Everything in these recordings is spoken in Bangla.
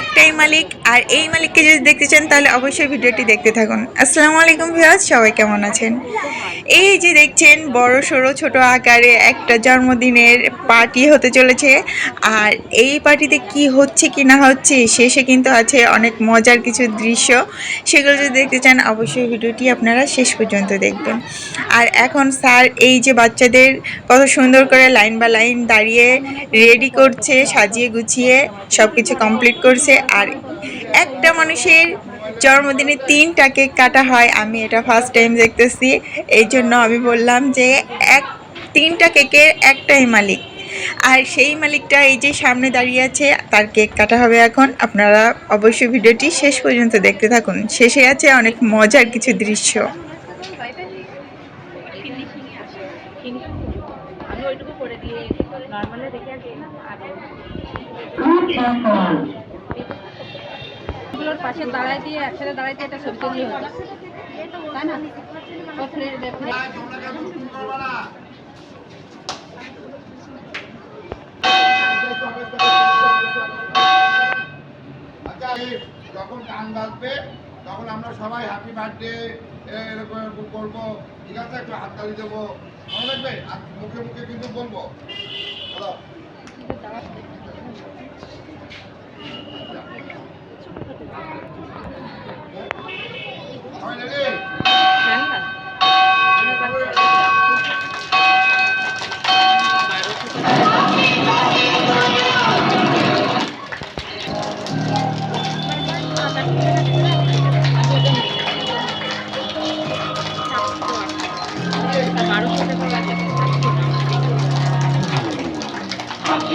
একটাই মালিক, আর এই মালিককে যদি দেখতে চান, তাহলে অবশ্যই ভিডিওটি দেখতে থাকুন। আসসালামু আলাইকুম ভিউয়ার্স, সবাই কেমন আছেন? এই যে দেখছেন, বড়, সড়ো, ছোট আকারে একটা জন্মদিনের পার্টি হতে চলেছে। আর এই পার্টিতে কি হচ্ছে, কি না হচ্ছে, শেষে কিন্তু আছে অনেক মজার কিছু দৃশ্য। সেগুলো যদি দেখতে চান, অবশ্যই ভিডিওটি আপনারা শেষ পর্যন্ত দেখবেন। আর এখন স্যার এই যে বাচ্চাদের কত সুন্দর করে লাইন বা লাইন দাঁড়িয়ে রেডি করছে, সাজিয়ে গুছিয়ে সব কিছু কমপ্লিট করছে। আর একটা মানুষের জন্মদিনে তিনটা কেক কাটা হয় আমি এটা ফার্স্ট টাইম দেখতেছি। এই জন্য আমি বললাম যে এক তিনটা কেকের একটাই মালিক। আর সেই মালিকটা এই যে সামনে দাঁড়িয়ে আছে তার কেক কাটা হবে এখন। আপনারা অবশ্যই ভিডিওটি শেষ পর্যন্ত দেখতে থাকুন। শেষে আছে অনেক মজার কিছু দৃশ্য। আমি ওইটুকু করে দিয়ে এগুলোর পাশে দাঁড়ায় দিয়ে একসাথে দাঁড়ায় দিয়ে একটা ছবি তুলি হতো তাই আচ্ছা যখন গান বাজবে, তখন আমরা সবাই হ্যাপি বার্থডে এরকম এরকম করব। ঠিক আছে, একটু হাত হাততালি দেবো। মনে রাখবে? আর মুখে মুখে কিন্তু বলব। হ্যালো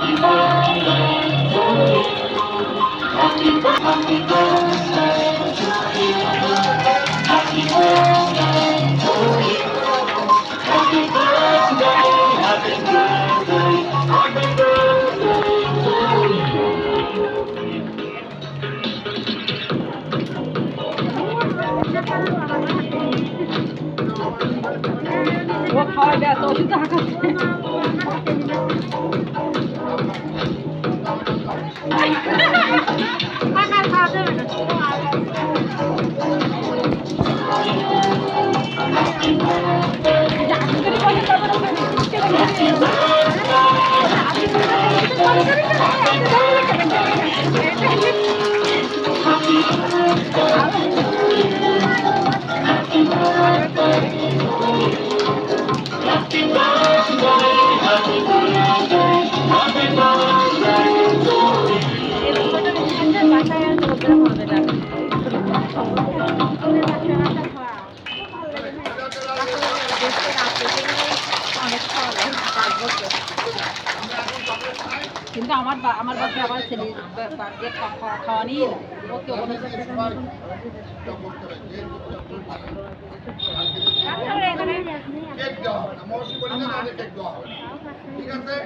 হাঁকাচ্ছে কিন্তু আমার বা- আমার বাচ্চা আমার ছেলে বার্থডে খাওয়া আমার আমার বাড়িতে সবাই ছেলে করতে হবে। কেক দেওয়া হবে না মৌসুমি বলি না নাহলে কেক দেওয়া হবে না। ঠিক আছে